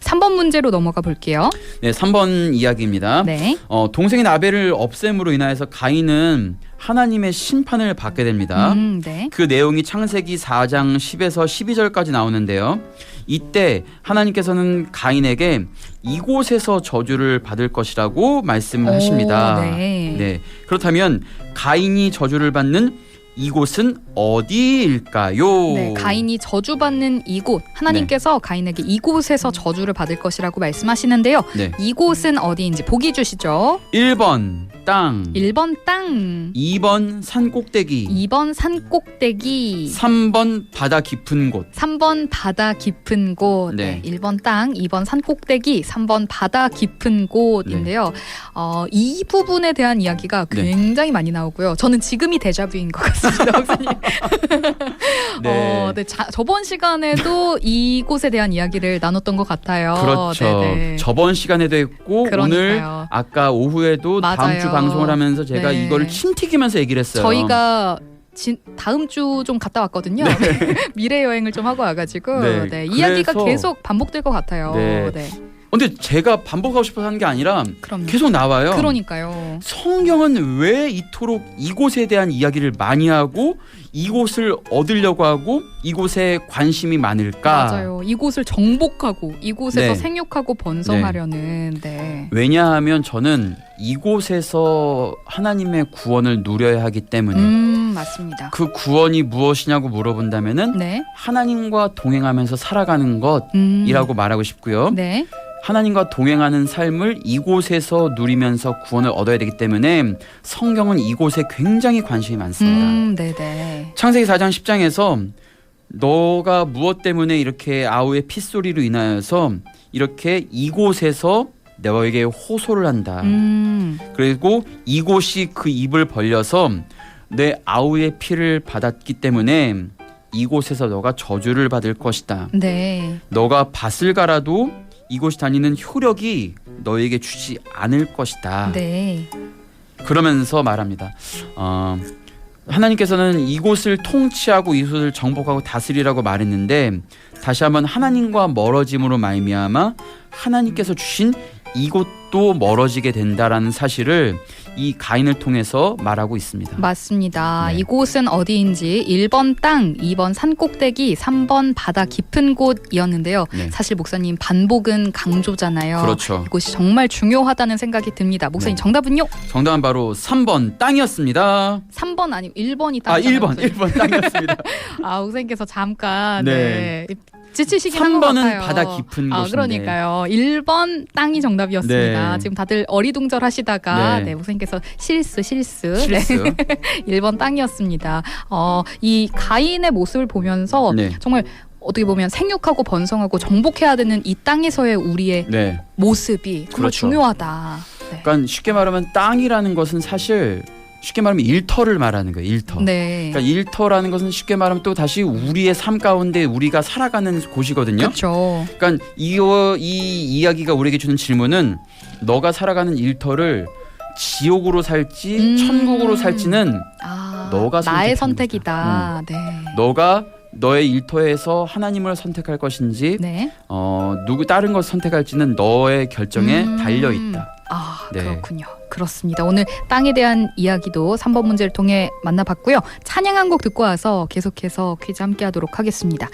3번 문제로 넘어가 볼게요. 네, 3번 이야기입니다. 네. 어, 동생인 아벨을 없앰으로 인하여서 가인은 하나님의 심판을 받게 됩니다. 음, 네. 그 내용이 창세기 4장 10에서 12절까지 나오는데요. 이때 하나님께서는 가인에게 이곳에서 저주를 받을 것이라고 말씀하십니다. 오, 네. 네. 그렇다면 가인이 저주를 받는 이곳은 어디일까요? 네, 가인이 저주받는 이곳 하나님께서 가인에게 이곳에서 저주를 받을 것이라고 말씀하시는데요. 네. 이곳은 어디인지 보기 주시죠. 1번 땅, 1번 땅, 2번 산 꼭대기, 2번 산 꼭대기, 3번 바다 깊은 곳. 3번 바다 깊은 곳. 네. 네. 1번 땅, 2번 산 꼭대기, 3번 바다 깊은 곳인데요. 어, 이 부분에 대한 이야기가 네. 굉장히 많이 나오고요. 저는 지금이 데자뷰인 것 같습니다, 네. 어, 네. 자, 저번 시간에도 이곳에 대한 이야기를 나눴던 것 같아요. 그렇죠. 네네. 저번 시간에도 했고 오늘 그러니까요. 아까 오후에도 다음 맞아요. 주 방송을 하면서 제가 네. 이거를 침튀기면서 얘기를 했어요. 저희가 진, 다음 주 좀 갔다 왔거든요. 미래 여행을 좀 하고 와가지고 네, 네, 이야기가 계속 반복될 것 같아요. 네. 네. 근데 제가 반복하고 싶어서 하는 게 아니라 그럼요. 계속 나와요. 그러니까요. 성경은 왜 이토록 이곳에 대한 이야기를 많이 하고 이곳을 얻으려고 하고 이곳에 관심이 많을까? 맞아요. 이곳을 정복하고 이곳에서 네. 생육하고 번성하려는 네. 왜냐하면 저는 이곳에서 하나님의 구원을 누려야 하기 때문에 음 맞습니다. 그 구원이 무엇이냐고 물어본다면은 네. 하나님과 동행하면서 살아가는 음. 것이라고 말하고 싶고요. 네. 하나님과 동행하는 삶을 이곳에서 누리면서 구원을 얻어야 되기 때문에 성경은 이곳에 굉장히 관심이 많습니다. 음. 창세기 4장 10장에서 너가 무엇 때문에 이렇게 아우의 핏소리로 인하여서 이렇게 이곳에서 너에게 호소를 한다. 음 그리고 이곳이 그 입을 벌려서 내 아우의 피를 받았기 때문에 이곳에서 너가 저주를 받을 것이다. 네. 너가 밭을 갈아도 이곳이 다니는 효력이 너에게 주지 않을 것이다. 네. 그러면서 말합니다. 어, 하나님께서는 이곳을 통치하고 이곳을 정복하고 다스리라고 말했는데 다시 한번 하나님과 멀어짐으로 말미암아 하나님께서 주신 이곳도 멀어지게 된다라는 사실을 이 가인을 통해서 말하고 있습니다. 맞습니다. 네. 이곳은 어디인지 1번 땅, 2번 산 꼭대기, 3번 바다 깊은 곳이었는데요. 네. 사실 목사님 반복은 강조잖아요. 그렇죠. 이곳이 정말 중요하다는 생각이 듭니다. 목사님 네. 정답은요? 정답은 바로 3번 땅이었습니다. 3번 아니고 1번이 땅. 아, 1번, 1번 땅이었습니다. 아, 목사님께서 잠깐 네. 네. 지치시긴 한것 3번은 같아요. 바다 깊은 아, 곳인데. 그러니까요. 1번 땅이 정답이었습니다. 네. 지금 다들 어리둥절 하시다가 네. 네, 목사님 께서 실수 실수. 실수. 네. 1번 땅이었습니다. 어, 이 가인의 모습을 보면서 네. 정말 어떻게 보면 생육하고 번성하고 정복해야 되는 이 땅에서의 우리의 네. 모습이 정말 그렇죠. 중요하다. 네. 그러니까 쉽게 말하면 땅이라는 것은 사실 쉽게 말하면 일터를 말하는 거예요. 일터. 네. 그러니까 일터라는 것은 쉽게 말하면 또 다시 우리의 삶 가운데 우리가 살아가는 곳이거든요. 그렇죠. 그러니까 이어 이 이야기가 우리에게 주는 질문은 너가 살아가는 일터를 지옥으로 살지 음. 천국으로 살지는 아, 너가 나의 선택이다. 네. 너가 너의 일터에서 하나님을 선택할 것인지 네. 어 누구 다른 것 선택할지는 너의 결정에 음. 달려 있다. 아, 네. 그렇군요. 그렇습니다. 오늘 땅에 대한 이야기도 3번 문제를 통해 만나봤고요. 찬양 한 곡 듣고 와서 계속해서 퀴즈 함께 하도록 하겠습니다.